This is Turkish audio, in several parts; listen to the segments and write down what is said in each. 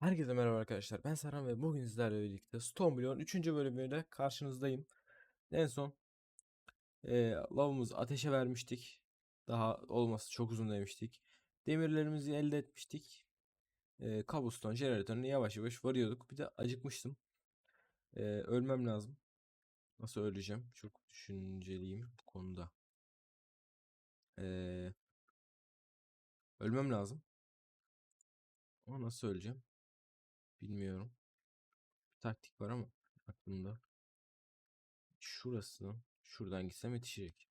Herkese merhaba arkadaşlar. Ben Serhan ve bugün sizlerle birlikte Stormblood'un 3. bölümüyle karşınızdayım. En son eee lavımızı ateşe vermiştik. Daha olması çok uzun demiştik. Demirlerimizi elde etmiştik. Eee Cobblestone jeneratörüne yavaş yavaş varıyorduk. Bir de acıkmıştım. Eee, ölmem lazım. Nasıl öleceğim? Çok düşünceliyim bu konuda. Eee, ölmem lazım. Ama nasıl öleceğim? Bilmiyorum. Bir taktik var ama aklımda. Şurası. Şuradan gitsem yetişecek.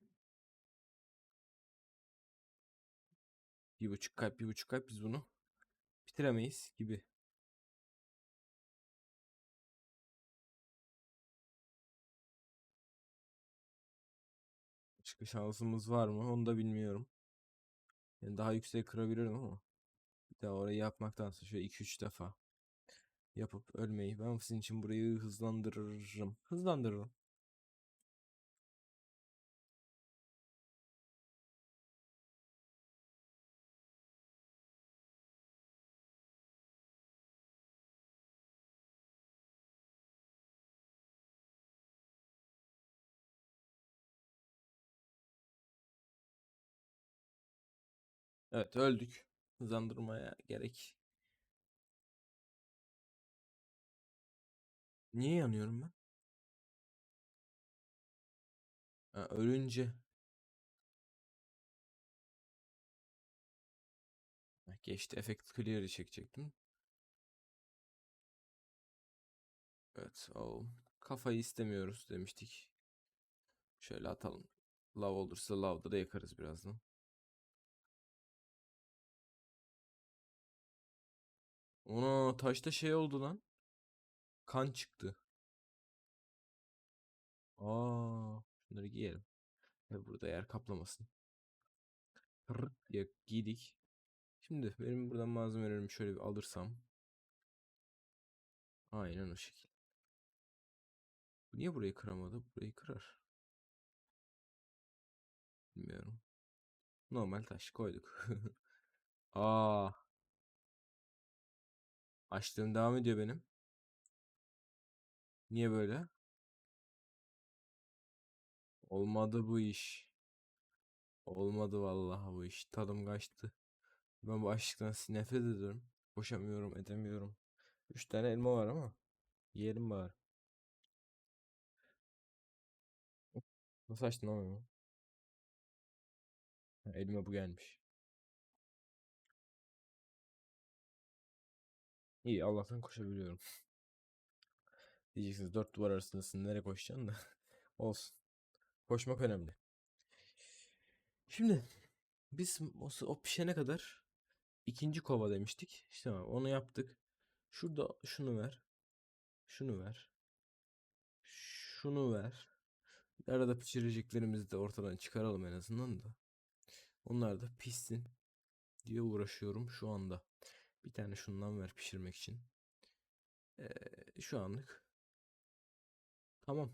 Bir buçuk kalp, bir buçuk kalp biz bunu bitiremeyiz gibi. Başka şansımız var mı? Onu da bilmiyorum. Yani daha yüksek kırabilirim ama. Bir daha orayı yapmaktansa şöyle 2-3 defa yapıp ölmeyi. Ben sizin için burayı hızlandırırım. Hızlandırırım. Evet öldük. Hızlandırmaya gerek. Niye yanıyorum ben? Ha, ölünce. Geçti. Effect Clear'ı çekecektim. Evet. O kafayı istemiyoruz demiştik. Şöyle atalım. Lav olursa lavda da yakarız birazdan. Ona taşta şey oldu lan. Kan çıktı. Aa, şunları giyelim. Ve burada yer kaplamasın. Hırr diye giydik. Şimdi benim buradan malzemelerimi şöyle bir alırsam. Aynen o şekil. Niye burayı kıramadı? Burayı kırar. Bilmiyorum. Normal taş koyduk. Aa. Açlığım devam ediyor benim. Niye böyle? Olmadı bu iş. Olmadı vallahi bu iş. Tadım kaçtı. Ben bu açlıktan nefret ediyorum. Koşamıyorum, edemiyorum. Üç tane elma var ama. Yiyelim bari. Nasıl açtın ama elime bu gelmiş. İyi Allah'tan koşabiliyorum. Diyeceksiniz dört duvar arasındasın nereye koşacaksın da. Olsun. Koşmak önemli. Şimdi biz o, o pişene kadar ikinci kova demiştik. İşte onu yaptık. Şurada şunu ver. Şunu ver. Şunu ver. Arada pişireceklerimizi de ortadan çıkaralım en azından da. Onlar da pişsin diye uğraşıyorum şu anda. Bir tane şundan ver pişirmek için. Ee, şu anlık. Tamam.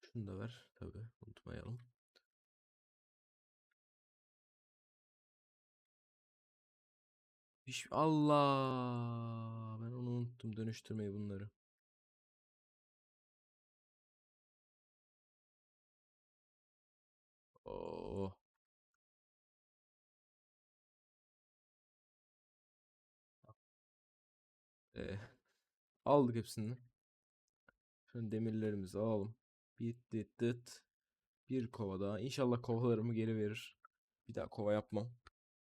Şunu da ver tabi unutmayalım. Allah ben onu unuttum dönüştürmeyi bunları. Oh. Ee, aldık hepsini. Şöyle demirlerimizi alalım. Bit dit dit. Bir kova daha. İnşallah kovalarımı geri verir. Bir daha kova yapmam.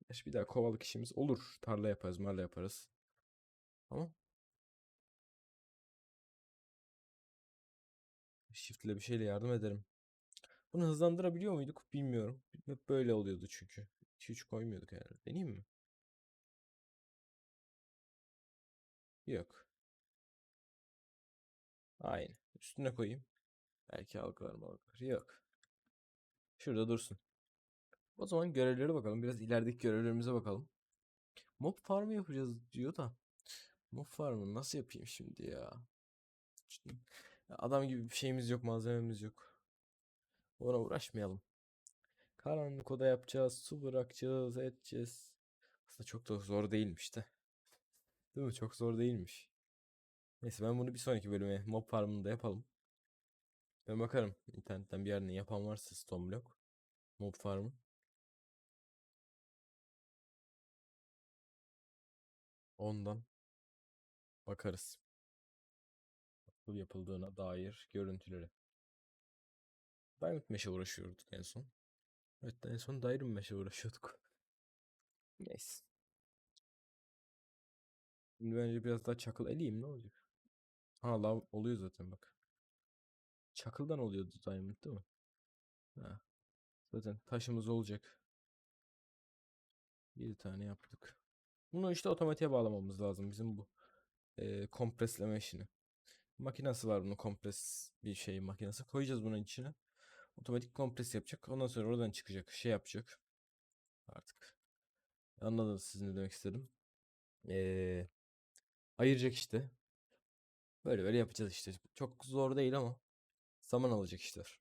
Gerçi bir daha kovalık işimiz olur. Tarla yaparız, marla yaparız. Ama Shift'le bir şeyle yardım ederim. Bunu hızlandırabiliyor muyduk bilmiyorum. Hep böyle oluyordu çünkü. 2-3 koymuyorduk herhalde. Deneyeyim mi? Yok. Aynı. Üstüne koyayım. Belki algılar mı algılar. Yok. Şurada dursun. O zaman görevlere bakalım. Biraz ilerideki görevlerimize bakalım. Mob farmı yapacağız diyor da. Mob farmı nasıl yapayım şimdi ya? Adam gibi bir şeyimiz yok, malzememiz yok. Ona uğraşmayalım. Karanlık oda yapacağız, su bırakacağız, edeceğiz. Aslında çok da zor değilmiş de. Değil mi? Çok zor değilmiş. Neyse ben bunu bir sonraki bölüme mob farmında yapalım. Ben bakarım internetten bir yerden yapan varsa stone block. Mob farmı. Ondan bakarız. Nasıl yapıldığına dair görüntüleri. Diamond Mesh'e uğraşıyorduk en son. Evet en son Diamond Mesh'e uğraşıyorduk. Neyse. Şimdi bence biraz daha çakıl eleyeyim ne olacak? Ha lav oluyor zaten bak. Çakıldan oluyordu Diamond değil mi? Ha. Zaten taşımız olacak. 7 tane yaptık. Bunu işte otomatiğe bağlamamız lazım bizim bu eee kompresleme işini. Makinesi var bunun kompres bir şey makinesi. Koyacağız bunun içine. Otomatik kompres yapacak. Ondan sonra oradan çıkacak. Şey yapacak. Artık. Anladınız siz ne demek istedim. Eee ayıracak işte. Böyle böyle yapacağız işte. Çok zor değil ama zaman alacak işler.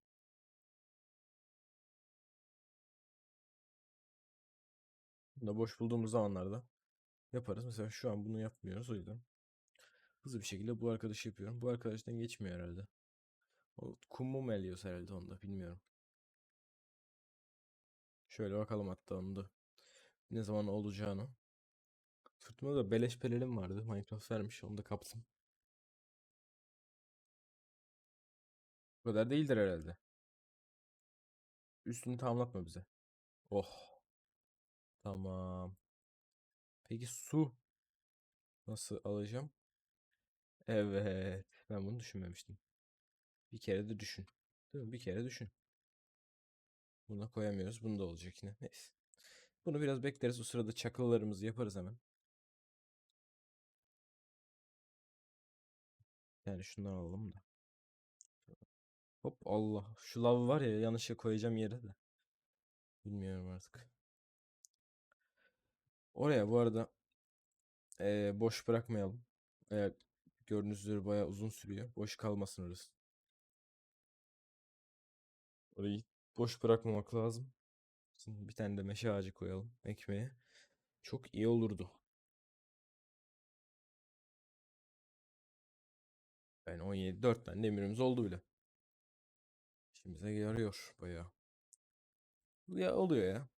Bunu da boş bulduğumuz zamanlarda yaparız. Mesela şu an bunu yapmıyoruz o yüzden. Hızlı bir şekilde bu arkadaşı yapıyorum. Bu arkadaştan geçmiyor herhalde. O kumu mu eliyoruz herhalde onda bilmiyorum. Şöyle bakalım hatta onu da. Ne zaman olacağını. Sırtımda da beleş pelerim vardı. Minecraft vermiş. Onu da kaptım. Bu kadar değildir herhalde. Üstünü tamamlatma bize. Oh. Tamam. Peki su nasıl alacağım? Evet. Ben bunu düşünmemiştim. Bir kere de düşün. Değil mi? Bir kere düşün. Buna koyamıyoruz. Bunu da olacak yine. Neyse. Bunu biraz bekleriz. O sırada çakıllarımızı yaparız hemen. Yani şundan alalım da. Hop Allah. Şu lav var ya yanlışa koyacağım yere de. Bilmiyorum artık. Oraya bu arada eee, boş bırakmayalım. Eğer gördüğünüz üzere bayağı uzun sürüyor. Boş kalmasın orası. Orayı boş bırakmamak lazım. Şimdi bir tane de meşe ağacı koyalım ekmeğe. Çok iyi olurdu. Yani 17 4 tane demirimiz oldu bile. İşimize yarıyor bayağı. Ya oluyor ya.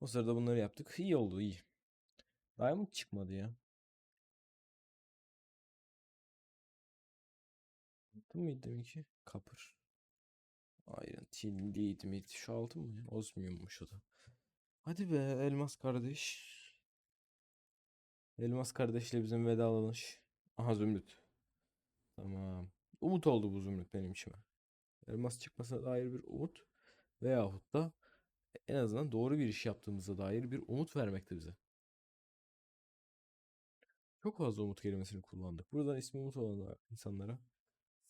O sırada bunları yaptık. İyi oldu iyi. Diamond çıkmadı ya. Altın mıydı deminki? Kapır. Iron Tilly'ydi miydi? Şu altın mı ya? Osmium'muş o da. Hadi be elmas kardeş. Elmas kardeşle bizim vedalanış. Aha zümrüt. Tamam. Umut oldu bu zümrüt benim içime. Elmas çıkmasına dair bir umut. Veyahut da en azından doğru bir iş yaptığımıza dair bir umut vermekte bize. Çok fazla umut kelimesini kullandık. Buradan ismi umut olan insanlara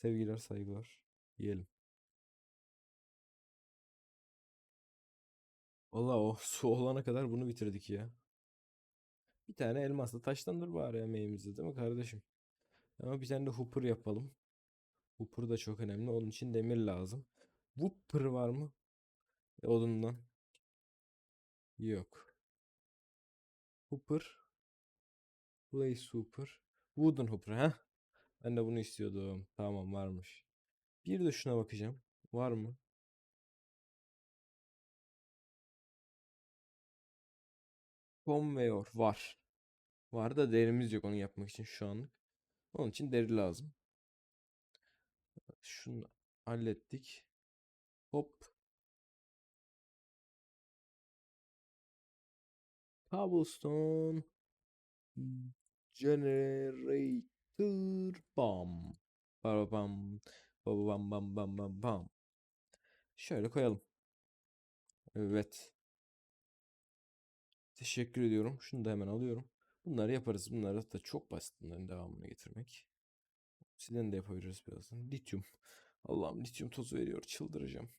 sevgiler, saygılar diyelim. Valla o su olana kadar bunu bitirdik ya. Bir tane elmasla taşlandır bari emeğimizde değil mi kardeşim? Ama bir tane de hooper yapalım. Hooper da çok önemli. Onun için demir lazım. Whooper var mı? E, odundan. Yok. Hooper. Place hooper. Wooden hooper ha? Ben de bunu istiyordum. Tamam varmış. Bir de şuna bakacağım. Var mı? Conveyor var. Var da derimiz yok onu yapmak için şu anlık. Onun için deri lazım. Şunu hallettik. Hop. Cobblestone. Generator bam. Bam bam bam bam bam bam bam. Şöyle koyalım. Evet. Teşekkür ediyorum. Şunu da hemen alıyorum. Bunları yaparız. Bunları da çok basit bunların devamını getirmek. Silen de yapabiliriz birazdan. Lityum. Allah'ım lityum tozu veriyor. Çıldıracağım.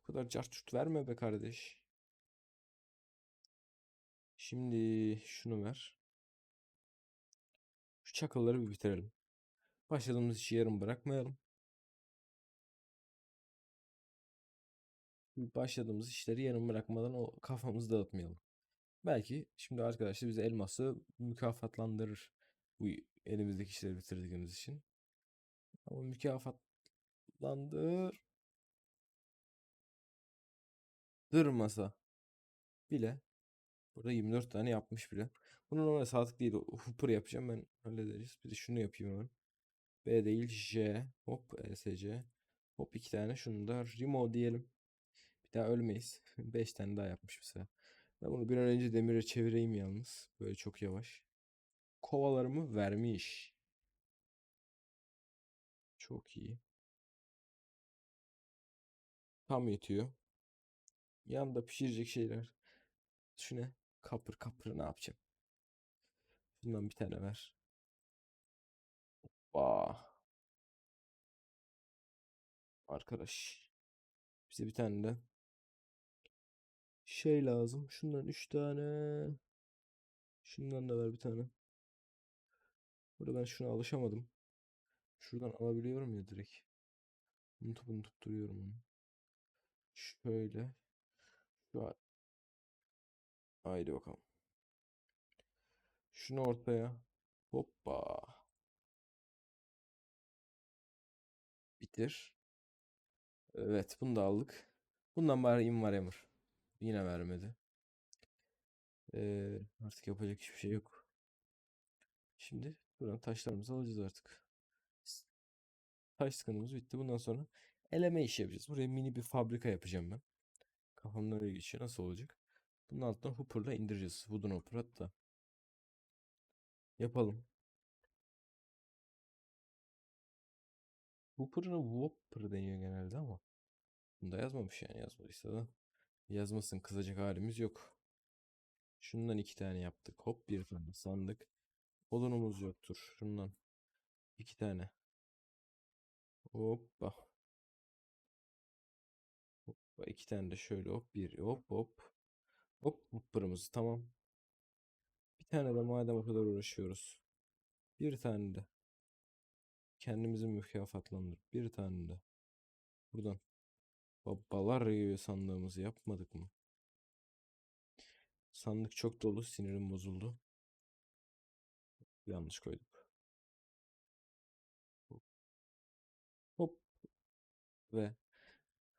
Bu kadar carçurt verme be kardeş. Şimdi şunu ver. Şu çakılları bir bitirelim. Başladığımız işi yarım bırakmayalım. Başladığımız işleri yarım bırakmadan o kafamızı dağıtmayalım. Belki şimdi arkadaşlar bize elması mükafatlandırır bu elimizdeki işleri bitirdiğimiz için. Ama mükafatlandır dırmasa bile burada 24 tane yapmış bile. Bunun oraya saatlik değil. Hooper yapacağım ben hallederiz. Bir de şunu yapayım hemen. B değil J. Hop ESC. Hop iki tane şunu da Remo diyelim. Bir daha ölmeyiz. 5 tane daha yapmış mesela. Ben bunu bir an önce demire çevireyim yalnız. Böyle çok yavaş. Kovalarımı vermiş. Çok iyi. Tam yetiyor. Yanında pişirecek şeyler. Şu ne? Kapır kapır ne yapacağım? Bundan bir tane ver. Vah. Arkadaş. Bize bir tane de şey lazım. Şundan üç tane. Şundan da ver bir tane. Burada ben şuna alışamadım. Şuradan alabiliyorum ya direkt. Unutup unutup duruyorum onu. Şöyle. Şu. Haydi bakalım. Şunu ortaya. Hoppa. Bitir. Evet bunu da aldık. Bundan bari Invaremer. Yine vermedi. Ee, artık yapacak hiçbir şey yok. Şimdi buradan taşlarımızı alacağız artık. Taş sıkıntımız bitti. Bundan sonra eleme işi yapacağız. Buraya mini bir fabrika yapacağım ben. Kafamdan öyle geçiyor. Nasıl olacak? Bunun altından hooper'la indireceğiz. Wooden hooper hatta. Yapalım. Hooper'ına whopper deniyor genelde ama. Bunda yazmamış yani yazmadıysa da. Yazmasın kızacak halimiz yok. Şundan iki tane yaptık. Hop bir tane sandık. Odunumuz yoktur. Şundan iki tane. Hoppa. Hoppa iki tane de şöyle hop bir hop hop. Hop hopperımız tamam. Bir tane de madem o kadar uğraşıyoruz. Bir tane de. Kendimizi mükafatlandırıp bir tane de. Buradan. Babalar gibi sandığımızı yapmadık mı? Sandık çok dolu. Sinirim bozuldu. Yanlış koyduk. Hop. Ve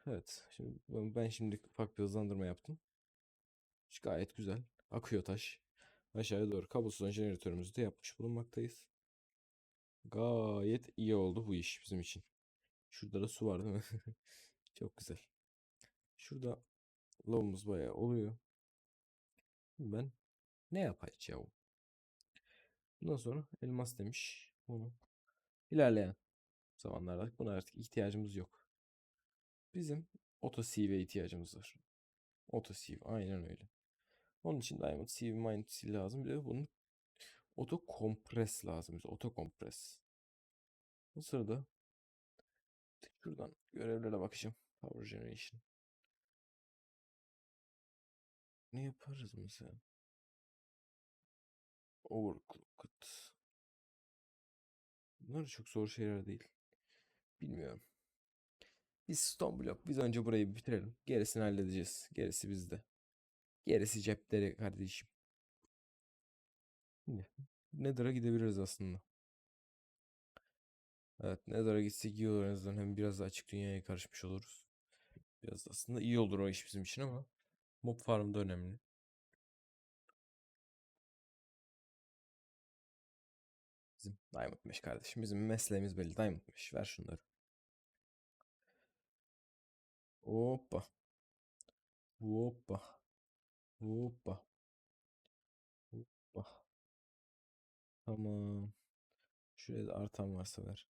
evet. Şimdi ben şimdi ufak bir hızlandırma yaptım. Gayet güzel. Akıyor taş. Aşağıya doğru kablosuz jeneratörümüzü de yapmış bulunmaktayız. Gayet iyi oldu bu iş bizim için. Şurada da su var değil mi? Çok güzel. Şurada lavımız bayağı oluyor. Ben ne yapacağım? Bundan sonra elmas demiş. Bunu ilerleyen zamanlarda buna artık ihtiyacımız yok. Bizim auto sieve ihtiyacımız var. Auto sieve aynen öyle. Onun için diamond sieve mine lazım. Bir de bunun auto kompres lazım. Bize auto kompres. Bu sırada şuradan görevlere bakacağım. Power generation. Ne yaparız mesela? Overclocked. Bunlar çok zor şeyler değil. Bilmiyorum. Biz stone block. Biz önce burayı bitirelim. Gerisini halledeceğiz. Gerisi bizde. Gerisi cepleri kardeşim. Şimdi Nether'a gidebiliriz aslında. Evet Nether'a gitsek iyi olur en azından. Hem biraz da açık dünyaya karışmış oluruz. Biraz da aslında iyi olur o iş bizim için ama mob farm da önemli. Bizim Diamond Mesh kardeşim. Bizim mesleğimiz belli. Diamond Mesh. Ver şunları. Hoppa. Hoppa. Hoppa. Hoppa. Tamam. Şuraya da artan varsa ver.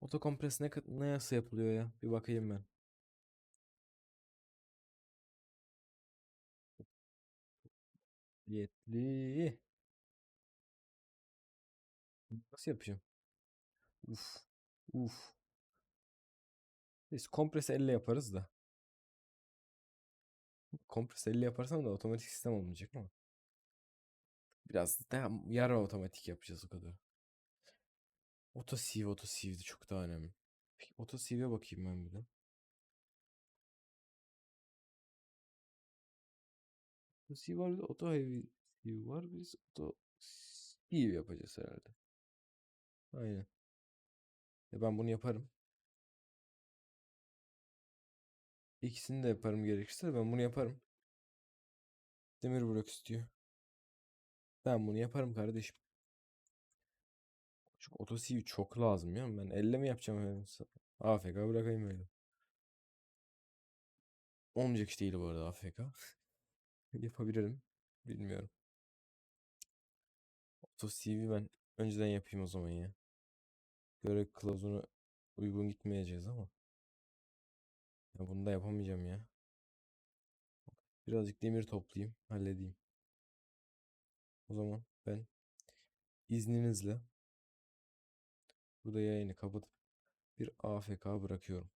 Otokompres ne, ne nasıl yapılıyor ya? Bir bakayım ben. Yetli. Nasıl yapacağım? Uf. Uf. Biz kompres elle yaparız da. Kompres elle yaparsam da otomatik sistem olmayacak ama. Biraz daha yarı otomatik yapacağız o kadar. Auto sieve de çok daha önemli. Peki auto sieve'e bakayım ben bir de. C var bir de auto heavy var. Biz auto C yapacağız herhalde. Aynen. E ben bunu yaparım. İkisini de yaparım gerekirse ben bunu yaparım. Demir blok istiyor. Ben bunu yaparım kardeşim. Çünkü C çok lazım ya. Ben elle mi yapacağım öyle? AFK bırakayım öyle. Olmayacak iş değil bu arada AFK. Yapabilirim. Bilmiyorum. CV ben önceden yapayım o zaman ya. Görev kılavuzuna uygun gitmeyeceğiz ama. Ya bunu da yapamayacağım ya. Birazcık demir toplayayım, halledeyim. O zaman ben izninizle burada yayını kapatıp bir AFK bırakıyorum.